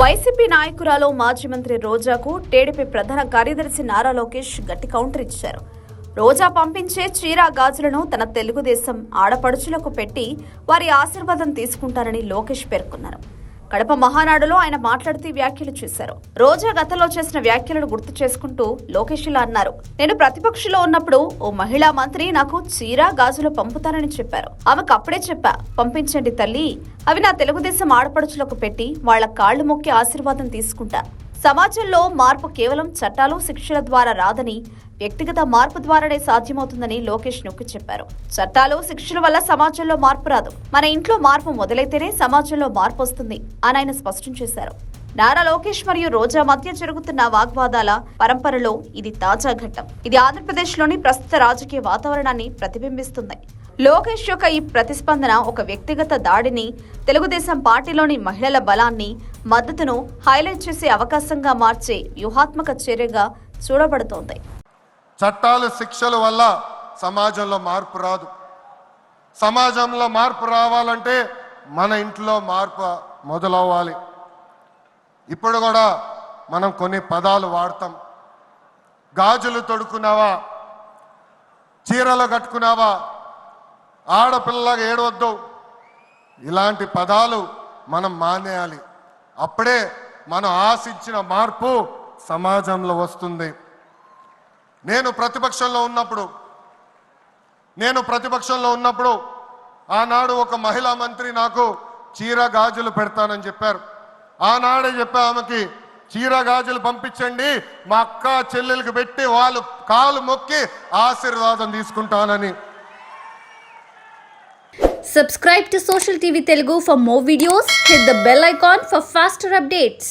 YCP నాయకురాలు మాజీ మంత్రి రోజాకు టీడీపీ ప్రధాన కార్యదర్శి నారా లోకేష్ గట్టి కౌంటర్ ఇచ్చారు. రోజా పంపించే చీర గాజులను తన తెలుగుదేశం ఆడపడుచులకు పెట్టి వారి ఆశీర్వాదం తీసుకుంటారని లోకేష్ పేర్కొన్నారు. కడప మహానాడులో ఆయన మాట్లాడుతూ వ్యాఖ్యలు చేశారు. రోజా గతంలో చేసిన వ్యాఖ్యలను గుర్తు చేసుకుంటూ లోకేష్ ఇలా అన్నారు. నేను ప్రతిపక్షంలో ఉన్నప్పుడు ఓ మహిళా మంత్రి నాకు చీర గాజులు పంపుతానని చెప్పారు. ఆమెకు అప్పుడే చెప్పా పంపించండి తల్లి. అవి నా తెలుగుదేశం ఆడపడుచులకు పెట్టి వాళ్ళ కాళ్ళు మొక్కి ఆశీర్వాదం తీసుకుంటా. సమాజంలో మార్పు కేవలం చట్టాలు శిక్షల ద్వారా రాదని వ్యక్తిగత మార్పు ద్వారానే సాధ్యమవుతుందని లోకేష్ నొక్కి చెప్పారు. చట్టాలు శిక్షల వల్ల సమాజంలో మార్పు రాదు. మన ఇంట్లో మార్పు మొదలైతేనే సమాజంలో మార్పు వస్తుంది అని ఆయన స్పష్టం చేశారు. నారా లోకేష్ మరియు రోజా మధ్య జరుగుతున్న వాగ్వాదాల పరంపరలో ఇది తాజా ఘట్టం. ఇది ఆంధ్రప్రదేశ్లోని ప్రస్తుత రాజకీయ వాతావరణాన్ని ప్రతిబింబిస్తుంది. లోకేష్ యొక్క ఈ ప్రతిస్పందన ఒక వ్యక్తిగత దాడిని తెలుగుదేశం పార్టీలోని మహిళల బలాన్ని మద్దతును హైలైట్ చేసే అవకాశంగా మార్చే వ్యూహాత్మక చర్యగా చూడబడుతోంది. చట్టాలు శిక్షల వల్ల సమాజంలో మార్పు రాదు. సమాజంలో మార్పు రావాలంటే మన ఇంట్లో మార్పు మొదలవ్వాలి. ఇప్పుడు కూడా మనం కొన్ని పదాలు వాడతాం. గాజులు తొడుకున్నావా చీరలు కట్టుకున్నావా? ఆడపిల్లలాగా ఏడవద్దు. ఇలాంటి పదాలు మనం మానేయాలి. అప్పుడే మనం ఆశించిన మార్పు సమాజంలో వస్తుంది. నేను ప్రతిపక్షంలో ఉన్నప్పుడు నేను ప్రతిపక్షంలో ఉన్నప్పుడు ఆనాడు ఒక మహిళా మంత్రి నాకు చీర గాజులు పెడతానని చెప్పారు. ఆనాడే చెప్పా ఆమెకి చీర గాజులు పంపించండి మా అక్క చెల్లెలకు పెట్టి వాళ్ళు కాలు మొక్కి ఆశీర్వాదం తీసుకుంటానని Subscribe to Social TV Telugu for more videos. Hit the bell icon for faster updates.